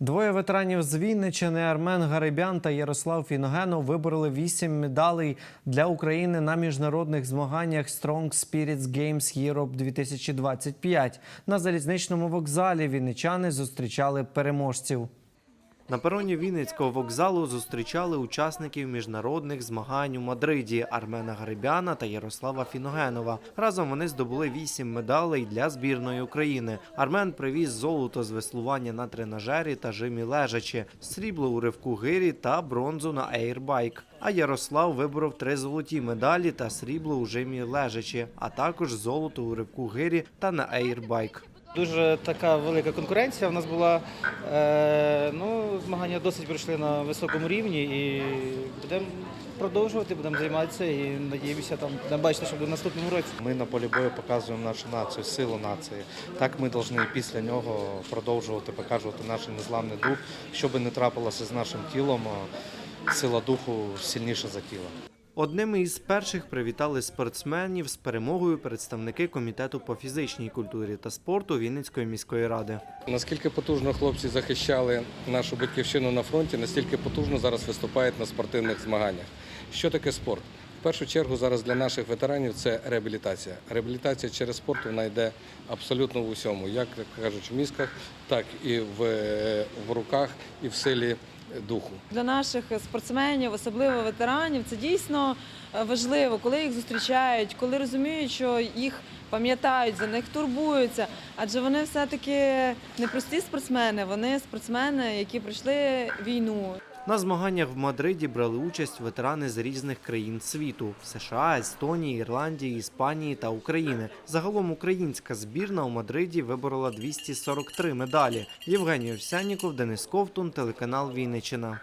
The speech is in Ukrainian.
Двоє ветеранів з Вінничини Армен Гарибян та Ярослав Фіногенов вибороли вісім медалей для України на міжнародних змаганнях Strong Spirits Games Europe 2025. На залізничному вокзалі вінничани зустрічали переможців. На пероні Вінницького вокзалу зустрічали учасників міжнародних змагань у Мадриді Армена Гарибяна та Ярослава Фіногенова. Разом вони здобули вісім медалей для збірної України. Армен привіз золото з веслування на тренажері та жимі лежачі, срібло у ривку гирі та бронзу на ейрбайк. А Ярослав виборов три золоті медалі та срібло у жимі лежачі, а також золото у ривку гирі та на ейрбайк. Дуже така велика конкуренція в нас була. Е, ну, змагання досить пройшли на високому рівні і будемо продовжувати, будемо займатися і надіємося там будемо бачити, що буде в наступному році. Ми на полі бою показуємо нашу націю, силу нації. Так ми повинні після нього продовжувати показувати наш незламний дух. Що би не трапилося з нашим тілом, сила духу сильніша за тіло. Одними із перших привітали спортсменів з перемогою представники комітету по фізичній культурі та спорту Вінницької міської ради. Наскільки потужно хлопці захищали нашу батьківщину на фронті, настільки потужно зараз виступають на спортивних змаганнях. Що таке спорт? В першу чергу зараз для наших ветеранів це реабілітація. Реабілітація через спорт вона йде абсолютно в усьому, як кажуть, в мізках, так і в, в руках, і в силі духу. Для наших спортсменів, особливо ветеранів, це дійсно е, важливо, коли їх зустрічають, коли розуміють, що їх пам'ятають, за них турбуються. Адже вони все-таки не прості спортсмени, вони спортсмени, які пройшли війну. На змаганнях в Мадриді брали участь ветерани з різних країн світу США, Естонії, Ірландії, Іспанії та України. Загалом українська збірна у Мадриді виборола 243 медалі. Євгеній Овсянніков, Денис Ковтун, телеканал Вінниччина.